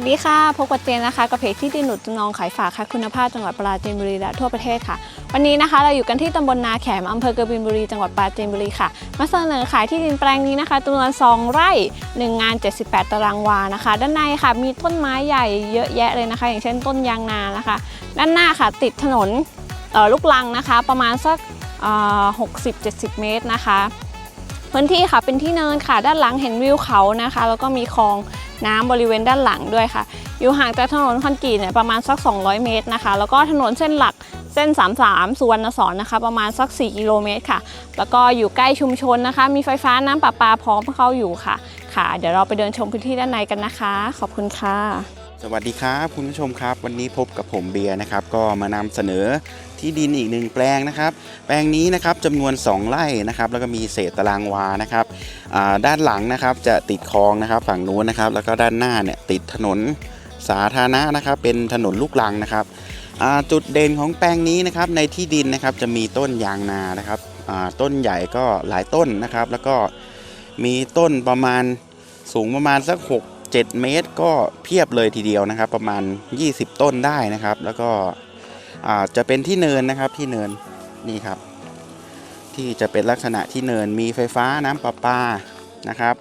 วัสดีค่ะ พบกับเจนนะคะกับเพจที่ดินหนุดจำนองขายฝากค่ะคุณภาพจังหวัดปราจีนบุรีและทั่วประเทศค่ะ วันนี้นะคะเราอยู่กันที่ตำบลนาแขมอำเภอกบินบุรีจังหวัดปราจีนบุรีค่ะ มาเสนอขายที่ดินแปลงนี้นะคะจำนวน 2 ไร่ 1 งาน 78 ตารางวานะคะ ด้านในค่ะมีต้นไม้ใหญ่เยอะแยะเลยนะคะ อย่างเช่นต้นยางนานะคะ ด้านหน้าค่ะติดถนนลูกลังนะคะ ประมาณสักเอ่อ60-70 เมตรนะคะ พื้นที่ค่ะเป็นที่เนินค่ะ ด้านหลังเห็นวิวเขานะคะ แล้วก็มีคลองน้ำบริเวณด้านหลังด้วยค่ะ อยู่ห่างจากถนนคอนกรีตเนี่ยประมาณสัก 200 เมตรนะคะ แล้วก็ถนนเส้นหลักเส้น 33สุวรรณสอนนะคะ ประมาณสัก 4 กิโลเมตรค่ะ แล้วก็อยู่ใกล้ชุมชนนะคะ มีไฟฟ้าน้ำประปาพร้อมเข้าอยู่ค่ะ ค่ะ เดี๋ยวเราไปเดินชมพื้นที่ด้านในกันนะคะ ขอบคุณค่ะ สวัสดีครับคุณผู้ชมครับ วันนี้พบกับผมเบียร์นะครับ ก็มานำเสนอที่ดินอีกหนึ่งแปลงนะครับ แปลงนี้นะครับจำนวน 2 ไร่นะครับ แล้วก็มีเศษตารางวานะครับด้านหลังนะครับจะติดคลองนะครับฝั่งนู้นนะครับ แล้วก็ด้านหน้าเนี่ยติดถนนสาธารณะนะครับ เป็นถนนลูกรังนะครับจุดเด่นของแปลงนี้นะครับในที่ดินนะครับจะมีต้นยางนานะครับต้นใหญ่ก็หลายต้นนะครับ แล้วก็มีต้นประมาณสูงประมาณสัก6 7 เมตรก็เพียบเลยทีเดียวนะครับ ประมาณ 20 ต้นได้นะครับ แล้วก็จะเป็นที่เนินนะครับที่เนินนี่ครับ ที่จะเป็นลักษณะที่เนินมีไฟฟ้าน้ำประปานะครับ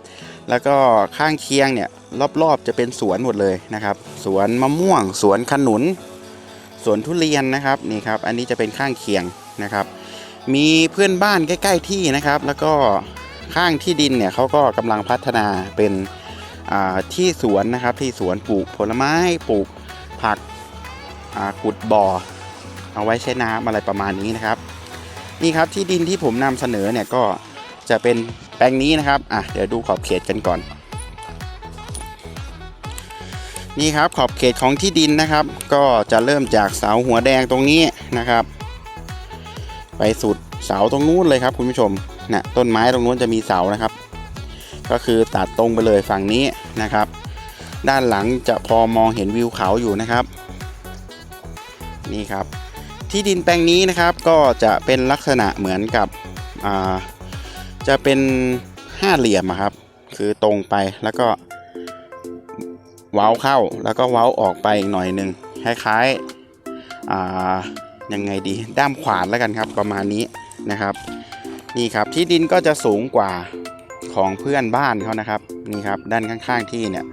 แล้วก็ข้างเคียงเนี่ยรอบๆจะเป็นสวนหมดเลยนะครับ สวนมะม่วง สวนขนุน สวนทุเรียนนะครับนี่ครับ อันนี้จะเป็นข้างเคียงนะครับ มีเพื่อนบ้านใกล้ ๆที่นะครับ แล้วก็ข้างที่ดินเนี่ยเขาก็กำลังพัฒนาเป็น ที่สวนนะครับที่สวนปลูกผลไม้ปลูกผักอ่าขุดบ่อ เอาไว้ใช้น้ำอะไรประมาณนี้นะครับ นี่ครับที่ดินที่ผมนำเสนอเนี่ยก็จะเป็นแปลงนี้นะครับอะเดี๋ยวดูขอบเขตกันก่อน นี่ครับขอบเขตของที่ดินนะครับ ก็จะเริ่มจากเสาหัวแดงตรงนี้นะครับ ไปสุดเสาตรงนู้นเลยครับคุณผู้ชมนะต้นไม้ตรงนู้นจะมีเสานะครับ ก็คือตัดตรงไปเลยฝั่งนี้นะครับ ด้านหลังจะพอมองเห็นวิวเขาอยู่นะครับ นี่ครับ ที่ดินแปลงนี้นะครับก็จะเป็นลักษณะเหมือนกับจะเป็นห้าเหลี่ยมครับ คือตรงไปแล้วก็เว้าเข้าแล้วก็เว้าออกไปอีกหน่อยหนึ่งคล้ายๆอ่ายังไงดีด้ามขวานแล้วกันครับประมาณนี้นะครับ นี่ครับที่ดินก็จะสูงกว่า ของเพื่อนบ้านเขานะครับนี่ครับด้านข้างๆที่เนี่ย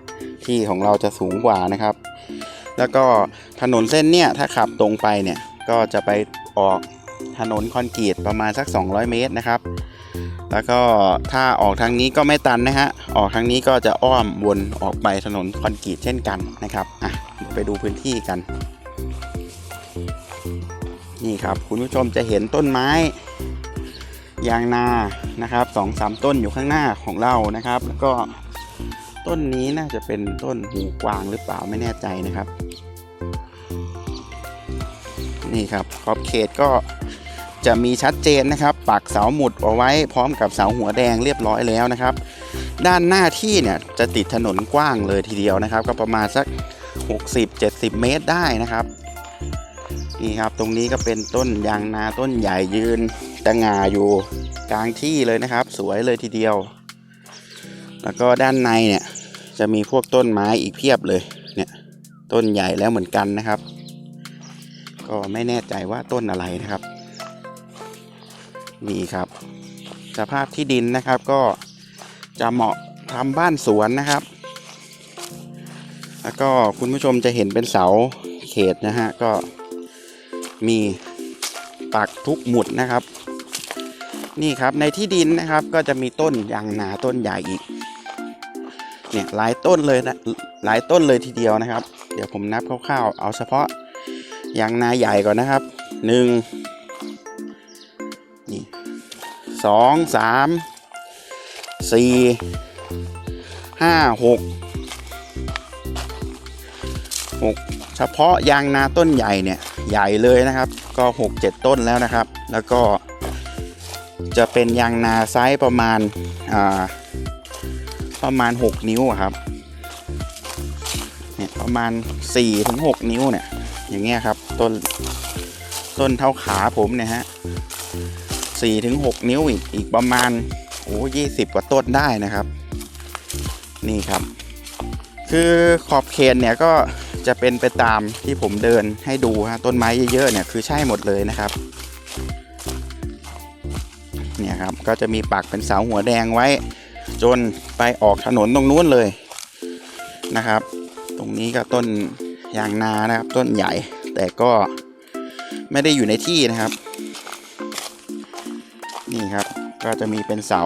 ที่ของเราจะสูงกว่านะครับ แล้วก็ถนนเส้นเนี่ยถ้าขับตรงไปเนี่ยก็จะไปออกถนนคอนกรีตประมาณสัก 200 เมตรนะครับ แล้วก็ถ้าออกทางนี้ก็ไม่ตันนะฮะออกทางนี้ก็จะอ้อมวนออกไปถนนคอนกรีตเช่นกันนะครับอะไปดูพื้นที่กัน นี่ครับคุณผู้ชมจะเห็นต้นไม้ ยางนานะครับสองสามต้นอยู่ข้างหน้าของเรานะครับ แล้วก็ต้นนี้น่าจะเป็นต้นหูกวางหรือเปล่าไม่แน่ใจนะครับ นี่ครับขอบเขตก็จะมีชัดเจนนะครับ ปักเสาหมุดเอาไว้พร้อมกับเสาหัวแดงเรียบร้อยแล้วนะครับ ด้านหน้าที่เนี่ยจะติดถนนกว้างเลยทีเดียวนะครับ ก็ประมาณสัก 60-70 เมตรได้นะครับนี่ครับตรงนี้ก็เป็นต้นยางนาต้นใหญ่ยืน ตะงาอยู่กลางที่เลยนะครับ สวยเลยทีเดียว แล้วก็ด้านในเนี่ยจะมีพวกต้นไม้อีกเพียบเลยเนี่ยต้นใหญ่แล้วเหมือนกันนะครับ ก็ไม่แน่ใจว่าต้นอะไรนะครับนี่ครับ สภาพที่ดินนะครับก็จะเหมาะทำบ้านสวนนะครับ แล้วก็คุณผู้ชมจะเห็นเป็นเสาเขตนะฮะก็มีปักทุกหมุดนะครับ นี่ครับในที่ดินนะครับก็จะมีต้นยางนาต้นใหญ่อีกเนี่ยหลายต้นเลยนะหลายต้นเลยทีเดียวนะครับ เดี๋ยวผมนับคร่าวๆ เอาเฉพาะยางนาใหญ่ก่อนนะครับหนึ่งนี่สองสามสี่ห้าหกหกเฉพาะยางนาต้นใหญ่เนี่ยใหญ่เลยนะครับ ก็หกเจ็ดต้นแล้วนะครับ แล้วก็ จะเป็นยางนาไซส์ประมาณาประมาณ 6 นิ้วครับเนี่ยประมาณ4ถึง6นิ้วเนี่ยอย่างเงี้ยครับต้นต้นเท่าขาผมเนี่ยฮะ4ถึง6นิ้วอีกอีกประมาณโอ้ยี่สิบกว่าต้นได้นะครับ นี่ครับ คือขอบเขตเนี่ยก็จะเป็นไปตามที่ผมเดินให้ดูฮะต้นไม้เยอะๆเนี่ยคือใช่หมดเลยนะครับ ครับ ก็จะมีปักเป็นเสาหัวแดงไว้ จนไปออกถนนตรงนู้นเลยนะครับ ตรงนี้ก็ต้นยางนานะครับต้นใหญ่แต่ก็ไม่ได้อยู่ในที่นะครับ นี่ครับก็จะมีเป็นเสา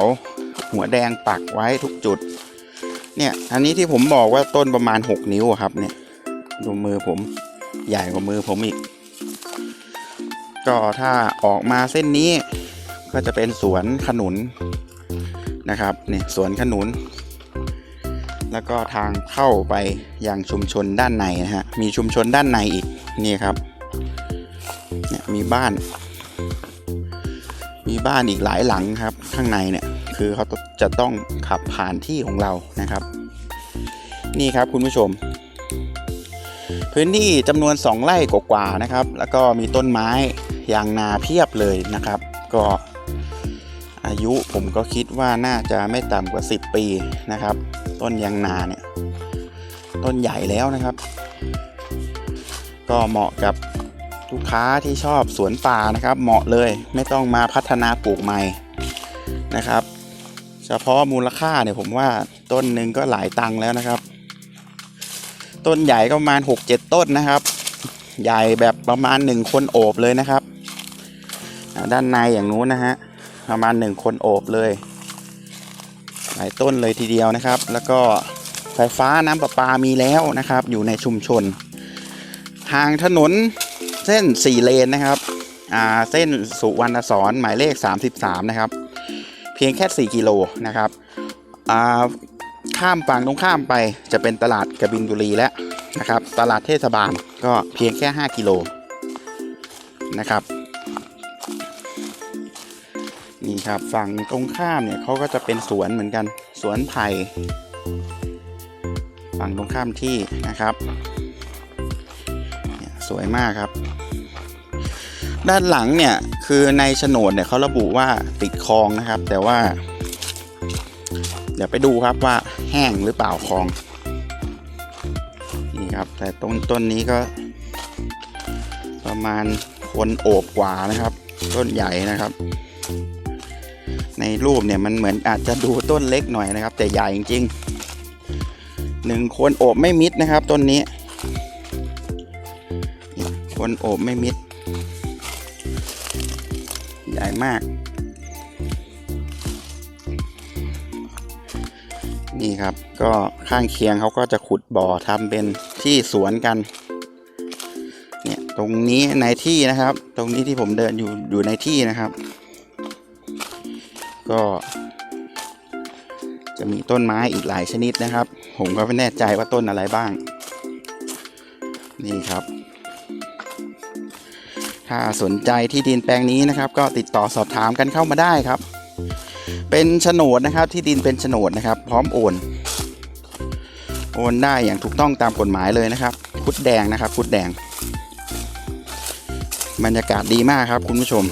หัวแดงปักไว้ทุกจุด เนี่ยอันนี้ที่ผมบอกว่าต้นประมาณ 6 นิ้วครับเนี่ยดูมือผมใหญ่กว่ามือผมอีก ก็ถ้าออกมาเส้นนี้ ก็จะเป็นสวนขนุนนะครับนี่สวนขนุน แล้วก็ทางเข้าไปยังชุมชนด้านในนะฮะมีชุมชนด้านในอีกนี่ครับเนี่ยมีบ้าน มีบ้านอีกหลายหลังครับข้างในเนี่ยคือเขาจะต้องขับผ่านที่ของเรานะครับ นี่ครับคุณผู้ชม พื้นที่จำนวน 2 ไร่กว่าๆนะครับ แล้วก็มีต้นไม้ยางนาเพียบเลยนะครับ ก็ อายุผมก็คิดว่าน่าจะไม่ต่ำกว่า 10 ปีนะครับ ต้นยางนาเนี่ย ต้นใหญ่แล้วนะครับ ก็เหมาะกับลูกค้าที่ชอบสวนป่านะครับ เหมาะเลยไม่ต้องมาพัฒนาปลูกใหม่นะครับ เฉพาะมูลค่าเนี่ยผมว่าต้นหนึ่งก็หลายตังค์แล้วนะครับ ต้นใหญ่ก็ประมาณ 6-7 ต้นนะครับ ใหญ่แบบประมาณ 1 คนโอบเลยนะครับ ด้านในอย่างนู้นนะฮะ ประมาณ1คนโอบเลย หลายต้นเลยทีเดียวนะครับ แล้วก็ไฟฟ้าน้ำประปามีแล้วนะครับ อยู่ในชุมชน ทางถนนเส้น4เลนนะครับอ่าเส้นสุวรรณสอนหมายเลข 33 นะครับ เพียงแค่ 4 กิโลนะครับอ่าข้ามฝั่งตรงข้ามไปจะเป็นตลาดกระบินบุรีแล้วนะครับ ตลาดเทศบาลก็เพียงแค่ 5 กิโลนะครับ นี่ครับฝั่งตรงข้ามเนี่ยเขาก็จะเป็นสวนเหมือนกันสวนไผ่ฝั่งตรงข้ามที่นะครับสวยมากครับ ด้านหลังเนี่ยคือในโฉนดเนี่ยเขาระบุว่าติดคลองนะครับ แต่ว่า เดี๋ยวไปดูครับว่าแห้งหรือเปล่าคลองนี่ครับ แต่ต้นต้นนี้ก็ ประมาณคนโอบกว่านะครับ ต้นใหญ่นะครับ ในรูปเนี่ยมันเหมือนอาจจะดูต้นเล็กหน่อยนะครับ แต่ใหญ่จริงๆหนึ่งคนโอบไม่มิดนะครับต้นนี้ คนโอบไม่มิด ใหญ่มาก นี่ครับก็ข้างเคียงเขาก็จะขุดบ่อทำเป็นที่สวนกันเนี่ยตรงนี้ในที่นะครับ ตรงนี้ที่ผมเดินอยู่อยู่ในที่นะครับ ก็จะมีต้นไม้อีกหลายชนิดนะครับ ผมก็ไม่แน่ใจว่าต้นอะไรบ้าง นี่ครับ ถ้าสนใจที่ดินแปลงนี้นะครับ ก็ติดต่อสอบถามกันเข้ามาได้ครับ เป็นโฉนดนะครับที่ดินเป็นโฉนดนะครับ พร้อมโอน โอนได้อย่างถูกต้องตามกฎหมายเลยนะครับคุดแดงนะครับคุดแดง บรรยากาศดีมากครับคุณผู้ชม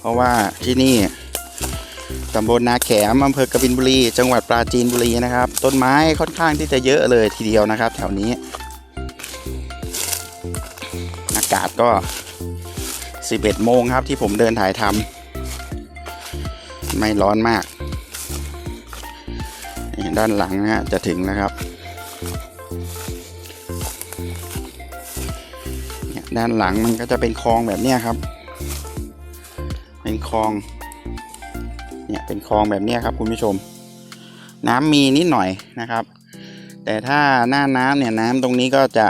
เพราะว่าที่นี่ ตำบลนาแขมอำเภอกบินบุรี จังหวัดปราจีนบุรีนะครับ ต้นไม้ค่อนข้างที่จะเยอะเลยทีเดียวนะครับ แถวนี้ อากาศก็ 11 โมงครับที่ผมเดินถ่ายทำไม่ร้อนมาก ด้านหลังนะฮะจะถึงแล้วครับด้านหลังมันก็จะเป็นคลองแบบนี้ครับ เป็นคลอง เนี่ยเป็นคลองแบบนี้ครับคุณผู้ชม น้ำมีนิดหน่อยนะครับ แต่ถ้าหน้าน้ำเนี่ยน้ำตรงนี้ก็จะ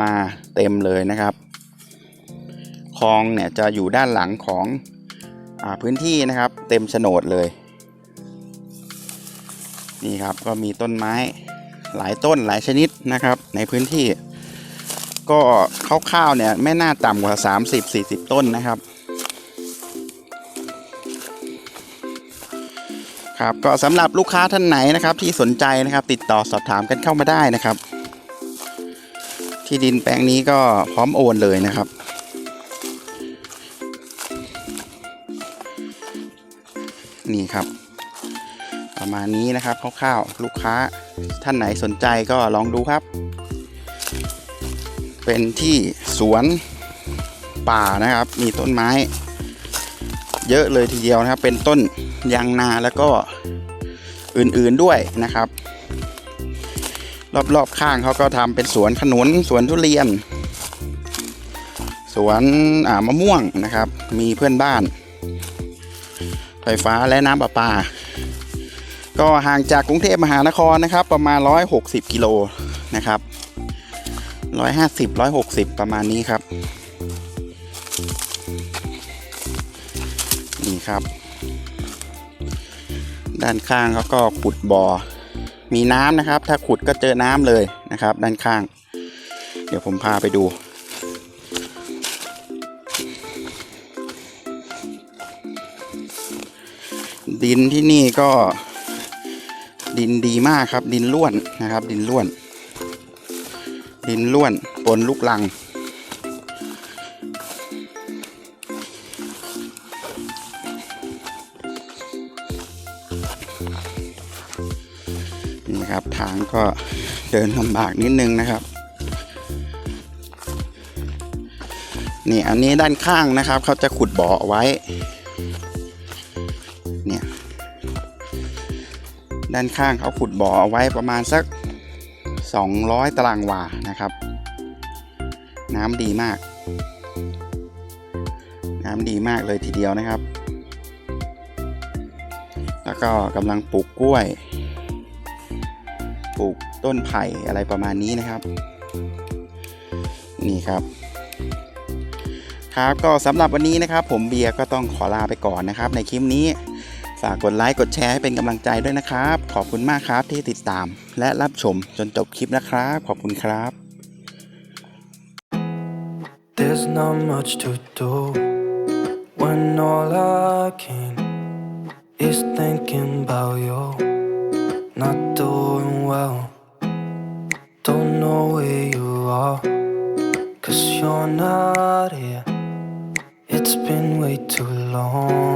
มาเต็มเลยนะครับคลองเนี่ยจะอยู่ด้านหลังของอพื้นที่นะครับ เต็มโฉนดเลย นี่ครับก็มีต้นไม้หลายต้นหลายชนิดนะครับ ในพื้นที่ ก็คร่าวๆเนี่ยไม่น่าต่ำกว่า 30-40 ต้นนะครับ ครับก็สำหรับลูกค้าท่านไหนนะครับ ที่สนใจนะครับ ติดต่อสอบถามกันเข้ามาได้นะครับ ที่ดินแปลงนี้ก็พร้อมโอนเลยนะครับ นี่ครับ ประมาณนี้นะครับคร่าวๆลูกค้าท่านไหนสนใจก็ลองดูครับ เป็นที่สวนป่านะครับ มีต้นไม้ เยอะเลยทีเดียวนะครับ เป็นต้น ยางนาแล้วก็อื่นๆด้วยนะครับ รอบๆข้างเขาก็ทำเป็นสวนขนุนสวนทุเรียน สวนมะม่วงนะครับ มีเพื่อนบ้านไฟฟ้าและน้ำประปา ก็ห่างจากกรุงเทพมหานครนะครับ ประมาณ 160 กิโลนะครับ 150 160 ประมาณนี้ครับ นี่ครับ ด้านข้างเขาก็ขุดบ่อ มีน้ำนะครับ ถ้าขุดก็เจอน้ำเลยนะครับ ด้านข้าง เดี๋ยวผมพาไปดู ดินที่นี่ก็ดินดีมากครับ ดินล้วนนะครับ ดินล้วน ดินล้วนปนลูกลัง ทางก็เดินลำบากนิดนึงนะครับ นี่อันนี้ด้านข้างนะครับ เขาจะขุดบ่อเอาไว้ เนี่ย ด้านข้างเขาขุดบ่อเอาไว้ประมาณสัก 200 ตารางวานะครับ น้ำดีมาก น้ำดีมากเลยทีเดียวนะครับ แล้วก็กำลังปลูกกล้วย ปลูกต้นไผ่อะไรประมาณนี้นะครับ นี่ครับ ครับก็สำหรับวันนี้นะครับ ผมเบียร์ก็ต้องขอลาไปก่อนนะครับ ในคลิปนี้ฝากกดไลค์กดแชร์ให้เป็นกำลังใจด้วยนะครับ ขอบคุณมากครับที่ติดตาม และรับชมจนจบคลิปนะครับ ขอบคุณครับ There's not much to do when all I can is thinking about you. Not here. It's been way too long.